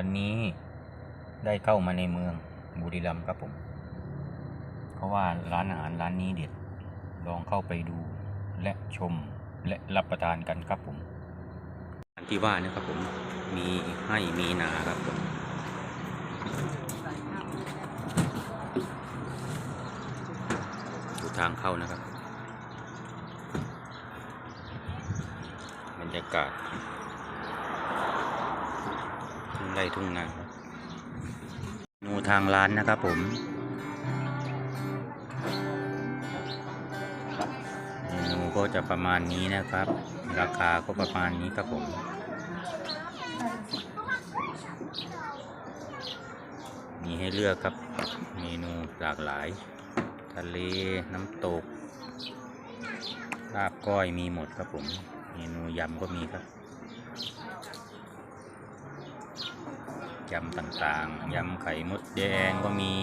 วันนี้ได้เข้ามาในเมืองบุรีรัมย์ครับผมเพราะว่าร้านอาหารร้านนี้เด็ด ลองเข้าไปดูและชมและรับประทานกันครับผมที่ว่านะครับผมมีให้มีนาครับผมดูทางเข้านะครับบรรยากาศ ไร่ทุ่งนาครับเมนูทางร้านนะครับผมเมนูก็จะประมาณนี้นะครับ ราคาก็ประมาณนี้ครับผมมีให้เลือกครับ เมนูหลากหลาย ทะเลน้ำตกลาบก้อยมีหมดครับผม เมนูยำก็มีครับ ยำต่างๆ ยำไข่มดแดงก็มี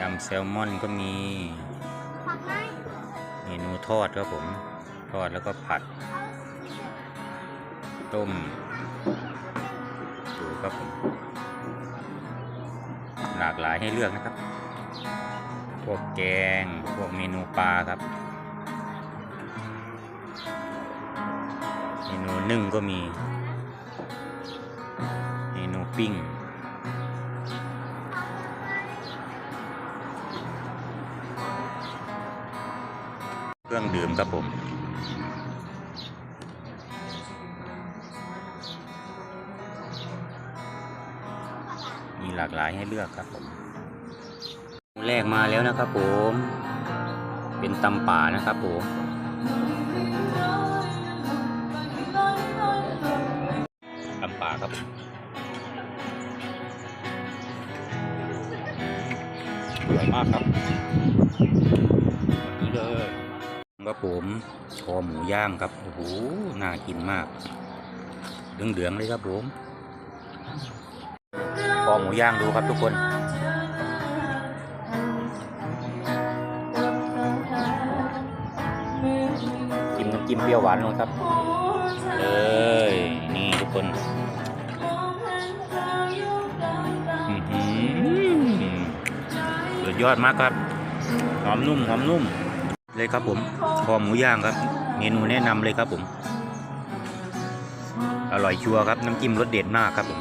ยำแซลมอนก็มี เมนูทอดครับผม ทอดแล้วก็ผัด ต้ม ดูครับผม หลากหลายให้เลือกนะครับ พวกแกง พวกเมนูปลาครับ เมนูนึ่งก็มี ปิ้ง เครื่องดื่มครับผมมีหลากหลายให้เลือกครับผมแรกมาแล้วนะครับผม เป็นตำป่านะครับผมตำป่าครับ ผมอร่อยมากครับนี่เลยครับผมคอหมูย่างครับ โอ้โห น่ากินมาก เหลืองๆเลยครับผม คอหมูย่างดูครับทุกคนจิ้มน้ำจิ้มเปรี้ยวหวานลงครับ เอ้ย นี่ทุกคน ยอดมากครับ หอมนุ่มหอมนุ่ม เลยครับผมคอหมูย่างครับ เมนูแนะนำเลยครับผม อร่อยชัวร์ครับ น้ำจิ้มรสเด็ดมากครับผม